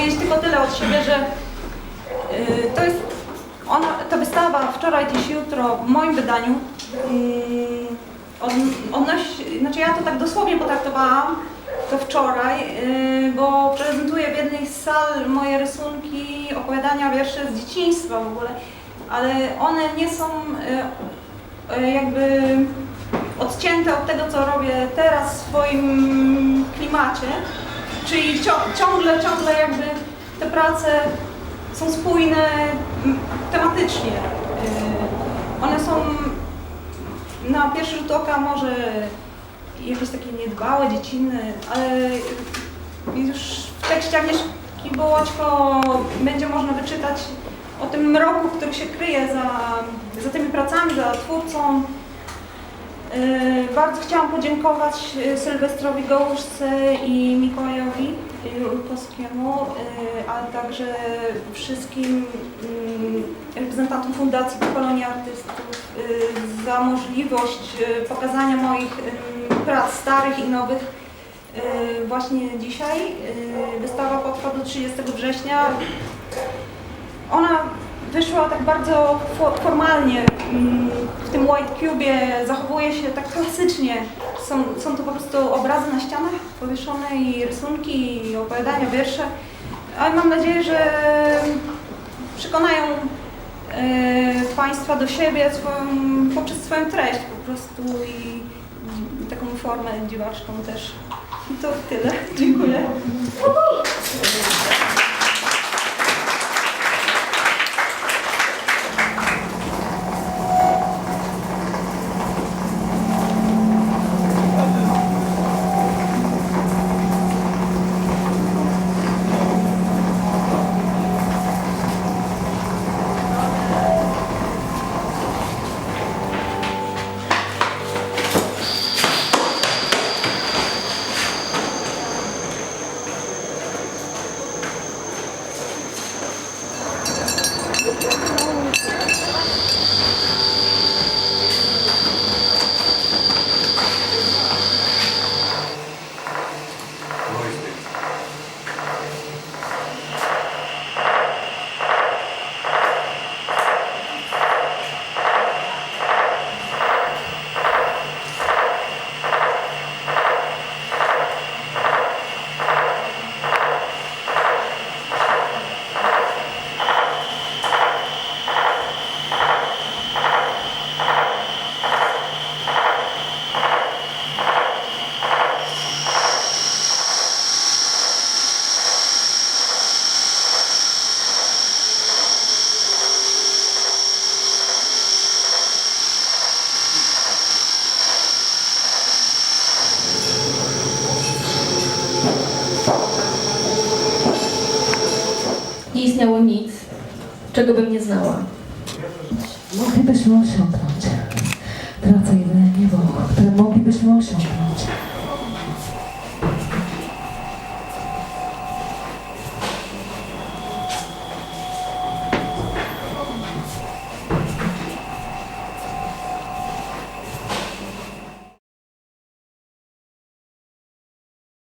powiedzieć tylko tyle od siebie, że y, to jest ona, ta wystawa wczoraj, dziś, jutro w moim wydaniu y, od, odnosi, znaczy ja to tak dosłownie potraktowałam to wczoraj, y, bo prezentuję w jednej z sal moje rysunki, opowiadania, wiersze z dzieciństwa w ogóle, ale one nie są y, y, jakby odcięte od tego, co robię teraz w swoim klimacie, czyli ciągle, ciągle jakby te prace są spójne tematycznie. Y, One są na pierwszy rzut oka może jakieś takie niedbałe, dziecinne, ale już w tekście Agnieszki Bołoćko będzie można wyczytać o tym mroku, który się kryje za, za tymi pracami, za twórcą. Yy, Bardzo chciałam podziękować yy, Sylwestrowi Gołuszce i Mikołajowi yy, Ulkowskiemu, yy, ale także wszystkim yy, reprezentantom Fundacji Kolonii Artystów za możliwość pokazania moich prac starych i nowych właśnie dzisiaj. Wystawa potrwa do 30 września. Ona wyszła tak bardzo fo- formalnie mm, White Cube, zachowuje się tak klasycznie. Są, są to po prostu obrazy na ścianach powieszone i rysunki, i opowiadania, wiersze. Ale mam nadzieję, że przekonają e, Państwa do siebie swoją, poprzez swoją treść po prostu i, taką formę dziwaczną też. I to tyle. Dziękuję. Thank you. Nie istniało nic, czego bym nie znała. Moglibyśmy osiągnąć. Tracę jedyne niebo, które moglibyśmy osiągnąć.